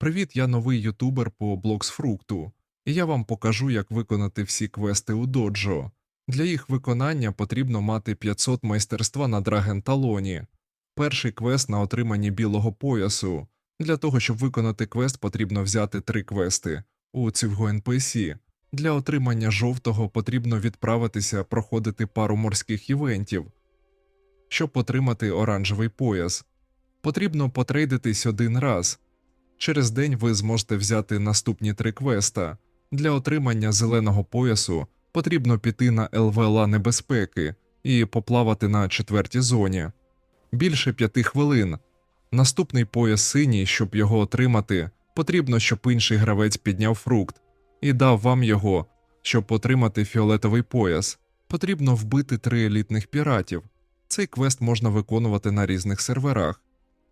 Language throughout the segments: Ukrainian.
Привіт, я новий ютубер по Блоксфрукту, і я вам покажу, як виконати всі квести у доджо. Для їх виконання потрібно мати 500 майстерства на Драгенталоні. Перший квест на отриманні білого поясу. Для того, щоб виконати квест, потрібно взяти три квести у цього NPC. Для отримання жовтого потрібно відправитися проходити пару морських івентів. Щоб отримати оранжевий пояс, потрібно потрейдитись один раз. Через день ви зможете взяти наступні три квеста. Для отримання зеленого поясу потрібно піти на ЛВЛА небезпеки і поплавати на четвертій зоні. Більше п'яти хвилин. Наступний пояс синій, щоб його отримати, потрібно, щоб інший гравець підняв фрукт і дав вам його, щоб отримати фіолетовий пояс. Потрібно вбити три елітних піратів. Цей квест можна виконувати на різних серверах.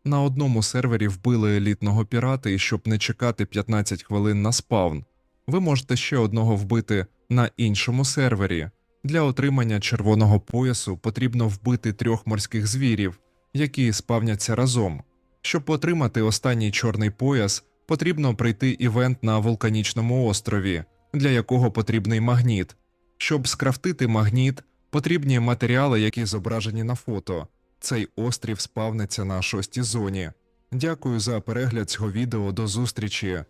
На одному сервері вбили елітного пірата, і щоб не чекати 15 хвилин на спавн, ви можете ще одного вбити на іншому сервері. Для отримання червоного поясу потрібно вбити трьох морських звірів, які спавняться разом. Щоб отримати останній чорний пояс, потрібно пройти івент на вулканічному острові, для якого потрібний магніт. Щоб скрафтити магніт, потрібні матеріали, які зображені на фото. Цей острів спавниться на шостій зоні. Дякую за перегляд цього відео. До зустрічі